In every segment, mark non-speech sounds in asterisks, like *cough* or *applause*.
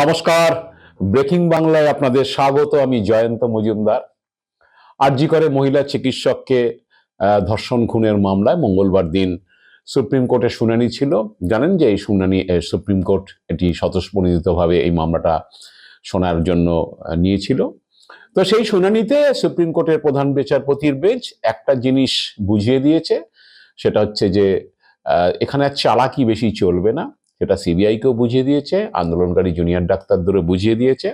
নমস্কার। ব্রেকিং বাংলায় আপনাদের স্বাগত, আমি জয়ন্ত মজুমদার। আরজি করে মহিলা চিকিৎসককে ধর্ষণ খুনের মামলায় মঙ্গলবার দিন সুপ্রিম কোর্টে শুনানি ছিল। জানেন যে এই শুনানি সুপ্রিম কোর্ট এটি স্বতঃস্ফূর্তভাবে এই মামলাটা শোনার জন্য নিয়েছিল। তো সেই শুনানিতে সুপ্রিম কোর্টের প্রধান বিচারপতির বেঞ্চ একটা জিনিস বুঝিয়ে দিয়েছে। সেটা হচ্ছে যে এখানে চালাকি বেশি চলবে না। সেটা সিবিআইকেও বুঝিয়ে দিয়েছে, আন্দোলনকারী জুনিয়র ডাক্তারদেরও বুঝিয়ে দিয়েছে।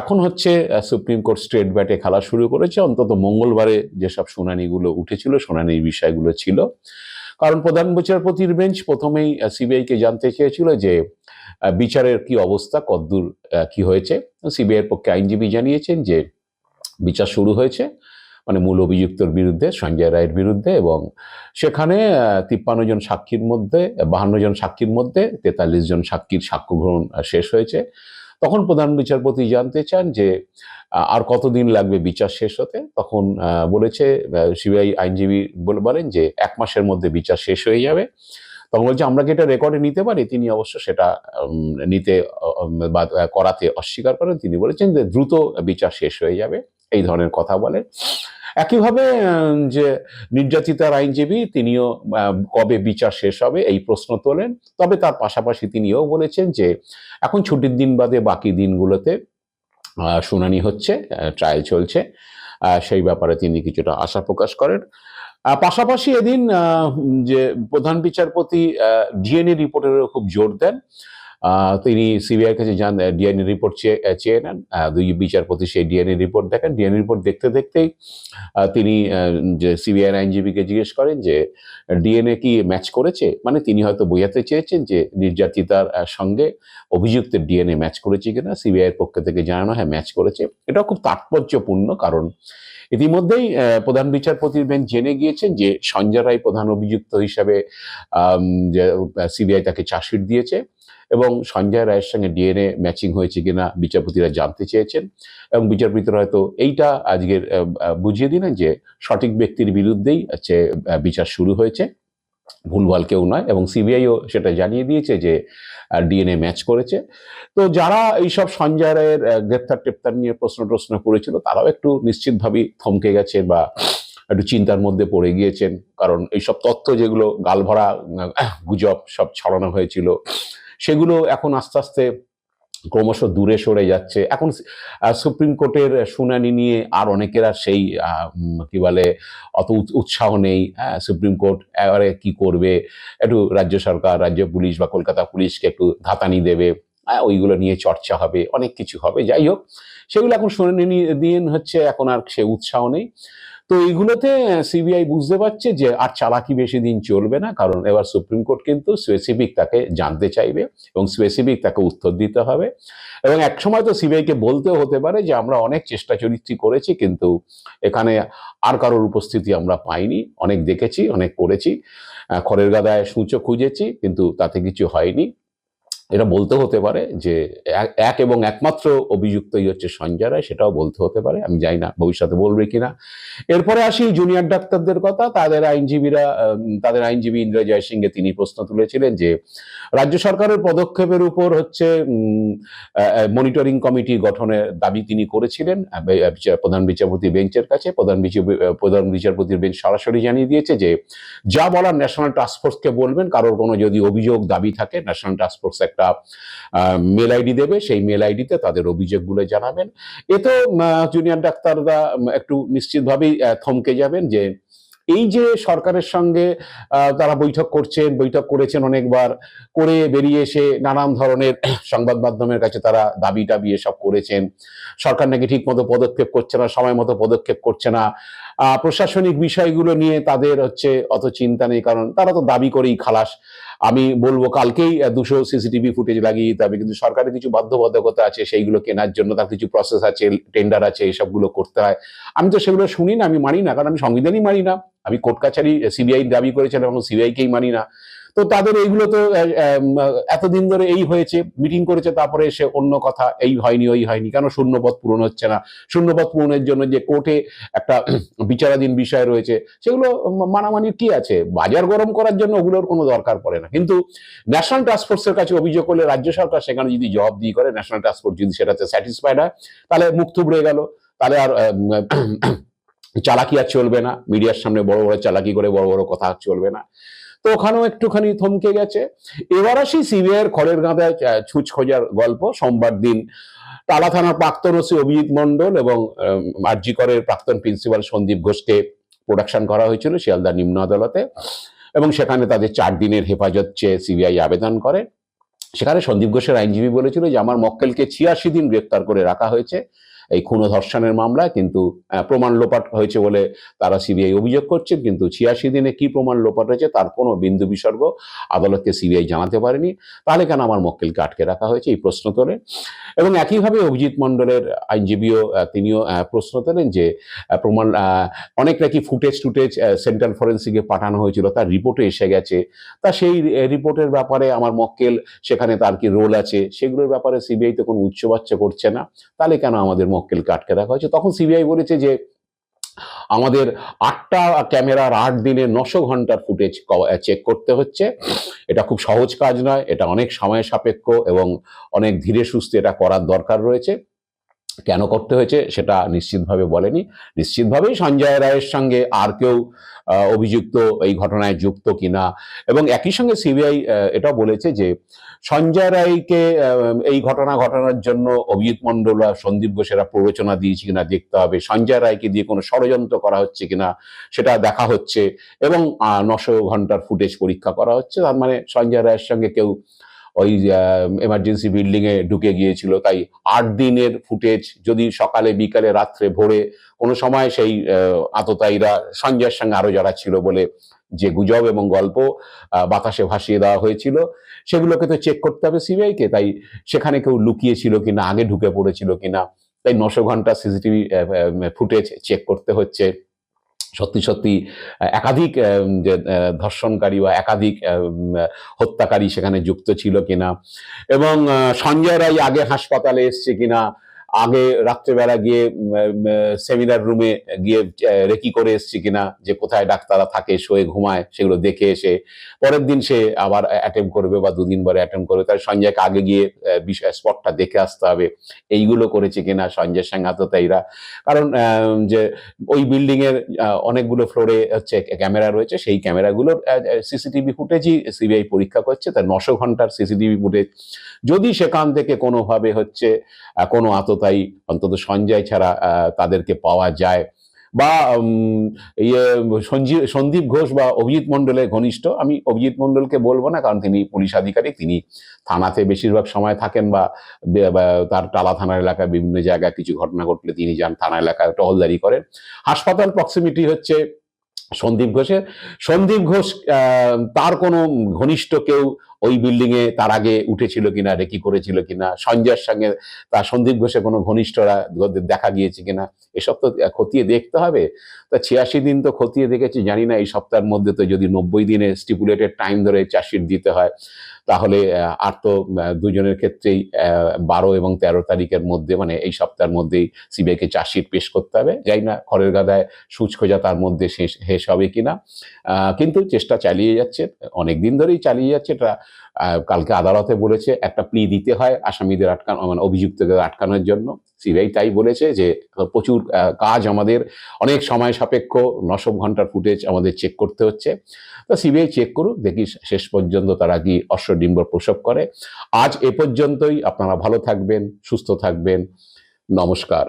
এখন হচ্ছে সুপ্রিম কোর্ট স্ট্রেট ব্যাটে খেলা শুরু করেছে। অন্তত মঙ্গলবারে যেসব শুনানিগুলো উঠেছিল, শুনানির বিষয়গুলো ছিল। কারণ প্রধান বিচারপতির বেঞ্চ প্রথমেই সিবিআইকে জানতে চেয়েছিল যে বিচারের কি অবস্থা, কদ্দূর কি হয়েছে। সিবিআইয়ের পক্ষে আইনজীবী জানিয়েছেন যে, বিচার শুরু হয়েছে। মানে মূল অভিযুক্তর বিরুদ্ধে, সঞ্জয় রায়ের বিরুদ্ধে এবং সেখানে তিপ্পান্ন জন সাক্ষীর মধ্যে, বাহান্ন জন সাক্ষীর মধ্যে তেতাল্লিশ জন সাক্ষীর সাক্ষ্য গ্রহণ শেষ হয়েছে। তখন প্রধান বিচারপতি জানতে চান যে আর কতদিন লাগবে বিচার শেষ হতে? তখন বলেছে সিবিআই আইনজীবী বলে- বলেন যে, এক মাসের মধ্যে বিচার শেষ হয়ে যাবে। তখন বলছে, আমরা কি এটা রেকর্ডে নিতে পারি? তিনি অবশ্য সেটা নিতে বা, করাতে অস্বীকার করেন। তিনি বলেছেন যে, দ্রুত বিচার শেষ হয়ে যাবে। এই ধরনের কথা বলেন একইভাবে যে নির্যাতিতার আইনজীবী তিনিও কবে বিচার শেষ হবে এই প্রশ্ন তোলেন। তবে তার পাশাপাশি তিনিও বলেছেন যে, এখন ছুটির দিন বাদে বাকি দিনগুলোতে শুনানি হচ্ছে ট্রায়াল চলছে সেই ব্যাপারে তিনি কিছুটা আশা প্রকাশ করেন। পাশাপাশি এদিন যে প্রধান বিচারপতি ডিএনএ রিপোর্টেরও খুব জোর দেন। তিনি সিবিআই কাছে যান ডিএনএ রিপোর্ট চেয়ে চেয়ে নেন। দুই বিচারপতি সেই ডিএনএ রিপোর্ট দেখেন। ডিএনএ রিপোর্ট দেখতে দেখতেই তিনি যে সিবিআই আইনজীবীকে জিজ্ঞেস করেন যে ডিএনএ কি ম্যাচ করেছে? মানে তিনি হয়তো বোঝাতে চেয়েছেন যে, নির্যাতিতার সঙ্গে অভিযুক্তের ডিএনএ ম্যাচ করেছে কিনা সিবিআই এর পক্ষ থেকে জানানো হয় ম্যাচ করেছে। এটা খুব তাৎপর্যপূর্ণ, কারণ ইতিমধ্যেই প্রধান বিচারপতির বেঞ্চ জেনে গিয়েছেন যে, সঞ্জয় রায় প্রধান অভিযুক্ত হিসাবে সিবিআই তাকে চার্জশিট দিয়েছে। এবং সঞ্জয় রায়ের সঙ্গে ডিএনএ ম্যাচিং হয়েছে কিনা বিচারপতিরা জানতে চেয়েছেন এবং বিচারপতিরা হয়তো এইটা আজকের বুঝিয়ে দিলেন যে সঠিক ব্যক্তির বিরুদ্ধেই হচ্ছে বিচার শুরু হয়েছে। ভুলভাল কেউ নয় এবং সিবিআইও সেটা জানিয়ে দিয়েছে যে ডিএনএ ম্যাচ করেছে। তো যারা এইসব সঞ্জয় রায়ের গ্রেপ্তার টেপ্তার নিয়ে প্রশ্ন টশ্ন করেছিল, তারাও একটু নিশ্চিতভাবেই থমকে গেছে বা একটু চিন্তার মধ্যে পড়ে গিয়েছেন। কারণ এইসব তথ্য যেগুলো গালভরা গুজব সব ছড়ানো হয়েছিল সেগুলো এখন আস্তে আস্তে ক্রমশ দূরে সরে যাচ্ছে। এখন সুপ্রিম কোর্টের শুনানি নিয়ে আর অনেকের আর সেই কি বলে, অত উৎ- উৎসাহ নেই। হ্যাঁ সুপ্রিম কোর্ট এবারে কি করবে? একটু রাজ্য সরকার, রাজ্য পুলিশ বা কলকাতা পুলিশকে একটু ধাতানি দেবে। হ্যাঁ ওইগুলো নিয়ে চর্চা হবে, অনেক কিছু হবে। যাই হোক, সেগুলো এখন শুনানি নিয়ে দিন হচ্ছে এখন আর সে উৎসাহ নেই। তো এইগুলোতে সিবিআই বুঝতে পারছে যে আর চালাকি বেশি দিন চলবে না, কারণ এবার সুপ্রিম কোর্ট কিন্তু স্পেসিফিক তাকে জানতে চাইবে এবং স্পেসিফিক তাকে উত্তর দিতে হবে। এবং এক সময় তো সিবিআইকে বলতেও হতে পারে যে আমরা অনেক চেষ্টা চরিত্রী করেছি, কিন্তু এখানে আর কারোর উপস্থিতি আমরা পাইনি। অনেক দেখেছি, অনেক করেছি। খড়ের গাদায় সূচক খুঁজেছি, কিন্তু তাতে কিছু হয়নি। এটা বলতে হতে পারে যে এক- এবং একমাত্র অভিযুক্তই হচ্ছে সঞ্জয় রায়, সেটাও বলতে হতে পারে, আমি জানি না ভবিষ্যতে বলবে কিনা। এরপরে আসি জুনিয়র ডাক্তারদের কথা, তাদের আইনজীবীরা তাদের আইনজীবী ইন্দ্র জয়সিংহে তিনি প্রশ্ন তুলেছিলেন যে, রাজ্য সরকারের পদক্ষেপের উপর হচ্ছে মনিটরিং কমিটি গঠনের দাবি তিনি করেছিলেন প্রধান বিচারপতি বেঞ্চের কাছে, প্রধান প্রধান বিচারপতির বেঞ্চ সরাসরি জানিয়ে দিয়েছে যে, যা বলার ন্যাশনাল টাস্কফোর্সকে বলবেন, কারোর কোনো যদি অভিযোগ, দাবি থাকে ন্যাশনাল টাস্কফোর্স একটা মেল আইডি দেবে, সেই মেল আইডিতে তাদের অভিযোগগুলো জানাবেন। এতে জুনিয়র ডাক্তাররা একটু নিশ্চিতভাবেই থমকে যাবেন যে এই যে সরকারের সঙ্গে তারা বৈঠক করছেন, বৈঠক করেছেন অনেকবার, করে বেরিয়ে এসে নানান ধরনের সংবাদ মাধ্যমের কাছে তারা দাবি টাবি এসব করেছেন। সরকার নাকি ঠিক মতো পদক্ষেপ করছে না, সময় মতো পদক্ষেপ করছে না। প্রশাসনিক বিষয়গুলো নিয়ে তাদের হচ্ছে অত চিন্তা নেই, কারণ তারা তো দাবি করেই খালাস। আমি বলব কালকেই দুশো সিসিটিভি ফুটেজ লাগিয়ে দিতে হবে, কিন্তু সরকারের কিছু বাধ্যবাধকতা আছে সেইগুলো কেনার জন্য, তার কিছু প্রসেস আছে টেন্ডার আছে, এসবগুলো করতে হয়। আমি তো সেগুলো শুনি না, আমি মানি না, কারণ আমি সংবিধানই মানি না। আমি কোর্ট কাছারি সিবিআই দাবি করেছিলাম এবং সিবিআইকেই মানি না। তো তাদের এইগুলো তো এতদিন ধরে এই হয়েছে, মিটিং করেছে, তারপরে এসে অন্য কথা, এই হয়নি, ওই হয়নি। কেন শূন্যপদ পূরণ হচ্ছে না? শূন্যপদ পূরণের জন্য যে কোর্টে একটা *clears throat* বিচারাধীন বিষয় রয়েছে, সেগুলো মানামানি কি আছে? বাজার গরম করার জন্য ওগুলোর কোনো দরকার পড়ে না। কিন্তু ন্যাশনাল টাস্কফোর্সের কাছে অভিযোগ করলে রাজ্য সরকার সেখানে যদি জবাব দিয়ে করে ন্যাশনাল টাস্কফোর্স যদি সেটাতে স্যাটিসফাইড হয়, তাহলে মুখ থুবড়ে গেল। তাহলে আর *clears throat* চালাকি আর চলবে না। মিডিয়ার সামনে বড় বড় চালাকি করে বড় বড় কথা চলবে না। তো ওখানেও একটুখানি থমকে গেছে। এবার আসি সিবিআইয়ের খড়ের গাঁদায় ছুঁচ খোঁজার গল্প। সোমবার দিন টালা থানার প্রাক্তন ওসি অভিজিৎ মণ্ডল এবং আরজি করের প্রাক্তন প্রিন্সিপাল সন্দীপ ঘোষকে প্রোডাকশন করা হয়েছিল শিয়ালদা নিম্ন আদালতে এবং সেখানে তাদের চার দিনের হেফাজত চেয়ে সিবিআই আবেদন করে। সেখানে সন্দীপ ঘোষের আইনজীবী বলেছিল যে, আমার মক্কেলকে ছিয়াশি দিন গ্রেপ্তার করে রাখা হয়েছে। এই খুন ধর্ষণের মামলায় কিন্তু প্রমাণ লোপাট হয়েছে বলে তারা সিবিআই অভিযোগ করছেন কিন্তু ছিয়াশি দিনে কি প্রমাণ লোপাট হয়েছে তার কোনো বিন্দু বিসর্গ আদালতকে সিবিআই জানাতে পারেনি। তাহলে কেন আমার মক্কেলকে আটকে রাখা হয়েছে এই প্রশ্ন তোলে? এবং একইভাবে অভিজিৎ মণ্ডলের আইনজীবীও তিনিও প্রশ্ন তোলেন যে প্রমাণ অনেক নাকি ফুটেজ টুটেজ সেন্ট্রাল ফরেন্সিকে পাঠানো হয়েছিল, তার রিপোর্টে এসে গেছে। তা সেই রিপোর্টের ব্যাপারে আমার মক্কেল, সেখানে তার কি রোল আছে, সেগুলোর ব্যাপারে সিবিআই তো কোনো উচ্চবাচ্চা করছে না। তাহলে কেন আমাদের মক্কেলকে আটকে রাখা হয়েছে। তখন সিবিআই বলেছে যে, আমাদের আটটা ক্যামেরার আট দিনে নশো ঘণ্টার ফুটেজ চেক করতে হচ্ছে। এটা খুব সহজ কাজ নয়, এটা অনেক সময় সাপেক্ষ এবং অনেক ধীরে সুস্থে এটা করার দরকার রয়েছে। কেন করতে হয়েছে সেটা নিশ্চিতভাবে বলেনি। নিশ্চিতভাবেই সঞ্জয় রায়ের সঙ্গে আর কেউ অভিযুক্ত এই ঘটনায় যুক্ত কিনা এবং একই সঙ্গে সিবিআই এটাও বলেছে যে সঞ্জয় রায়কে এই ঘটনা ঘটানোর জন্য অভিজিৎ মণ্ডল বা সন্দীপ ঘোষেরা প্ররোচনা দিয়েছে কিনা দেখতে হবে। সঞ্জয় রায়কে দিয়ে কোনো ষড়যন্ত্র করা হচ্ছে কিনা সেটা দেখা হচ্ছে এবং নশো ঘণ্টার ফুটেজ পরীক্ষা করা হচ্ছে। তার মানে সঞ্জয় রায়ের সঙ্গে কেউ ওই এমার্জেন্সি বিল্ডিং এ ঢুকে গিয়েছিল। তাই আট দিনের ফুটেজ যদি সকালে, বিকালে, রাত্রে ভোরে কোনো সময় সেই আততায়ীরা সঞ্জয়ের সঙ্গে আরও যারা ছিল বলে যে গুজব এবং গল্প বাতাসে ভাসিয়ে দেওয়া হয়েছিল, সেগুলোকে তো চেক করতে হবে সিবিআই কে। তাই সেখানে কেউ লুকিয়েছিল কিনা, আগে ঢুকে পড়েছিল কিনা, তাই নশো ঘণ্টা সিসিটিভি ফুটেজ চেক করতে হচ্ছে। সত্যি সত্যি একাধিক যে ধর্ষণকারী বা একাধিক হত্যাকারী সেখানে যুক্ত ছিল কিনা এবং সঞ্জয় রায় আগে হাসপাতালে এসছে কিনা আগে রাত্রেবেলা গিয়ে সেমিনার রুমে গিয়ে রেকি করে এসছে কিনা, যে কোথায় ডাক্তাররা থাকে, শোয়ে ঘুমায়, সেগুলো দেখে এসে, পরের দিন সে আবার অ্যাটেম্প করবে বা দুদিন পরে অ্যাটেম্প করবে। তাই সঞ্জয়কে আগে গিয়ে বিষয় স্পটটা দেখে আসতে হবে, এইগুলো করেছে কিনা সঞ্জয়ের সঙ্গে আততায়ীরা কারণ যে ওই বিল্ডিং এর অনেকগুলো ফ্লোরে হচ্ছে ক্যামেরা রয়েছে, সেই ক্যামেরাগুলোর সিসিটিভি ফুটেজই সিবিআই পরীক্ষা করছে তার নশো ঘণ্টার সিসিটিভি ফুটেজ যদি সেখান থেকে কোনোভাবে হচ্ছে কোনো আততায়ী, অন্তত সঞ্জয় ছাড়া তাদেরকে পাওয়া যায় বা ইয়ে সঞ্জীব, সন্দীপ ঘোষ বা অভিজিৎ মণ্ডলের ঘনিষ্ঠ, আমি অভিজিৎ মণ্ডলকে বলব না, কারণ তিনি পুলিশ আধিকারিক, তিনি থানাতে বেশিরভাগ সময় থাকেন বা তার টালা থানার এলাকায় বিভিন্ন জায়গায় কিছু ঘটনা ঘটলে তিনি যান থানা এলাকায় টহলদারি করেন। হাসপাতাল প্রক্সিমিটি হচ্ছে সন্দীপ ঘোষের। সন্দীপ ঘোষ তার কোনো ঘনিষ্ঠ কেউ ওই বিল্ডিং এ তার আগে উঠেছিল কিনা, রেকি করেছিল কিনা, সঞ্জয়ের সঙ্গে তার সন্দীপ ঘোষে কোনো ঘনিষ্ঠরা দেখা গিয়েছে কিনা, এসব তো খতিয়ে দেখতে হবে। তা ছিয়াশি দিন তো খতিয়ে দেখেছি, জানি না এই সপ্তাহের মধ্যে তো যদি নব্বই দিনে স্টিপুলেটেড টাইম ধরে চার্জশিট দিতে হয়। তাহলে আর তো দুজনের ক্ষেত্রেই বারো এবং তেরো তারিখের মধ্যে মানে এই সপ্তাহের মধ্যেই সিবিআইকে চার্জশিট পেশ করতে হবে। যাই না খড়ের গাদায় সুচ খোঁজা তার মধ্যে শেষ শেষ হবে কিনা। কিন্তু চেষ্টা চালিয়ে যাচ্ছে, অনেক দিন ধরেই চালিয়ে যাচ্ছে। এটা কালকে আদালতে বলেছে, একটা প্লি দিতে হয় আসামিদের আটকানো মানে অভিযুক্তদের আটকানোর জন্য। সিবিআই তাই বলেছে যে, প্রচুর কাজ আমাদের, অনেক সময় সাপেক্ষ, নশো ঘণ্টার ফুটেজ আমাদের চেক করতে হচ্ছে। তো সিবিআই চেক করুক, দেখি শেষ পর্যন্ত তারা কি অশ্বডিম্ব প্রসব করে। আজ এ পর্যন্তই, আপনারা ভালো থাকবেন, সুস্থ থাকবেন, নমস্কার।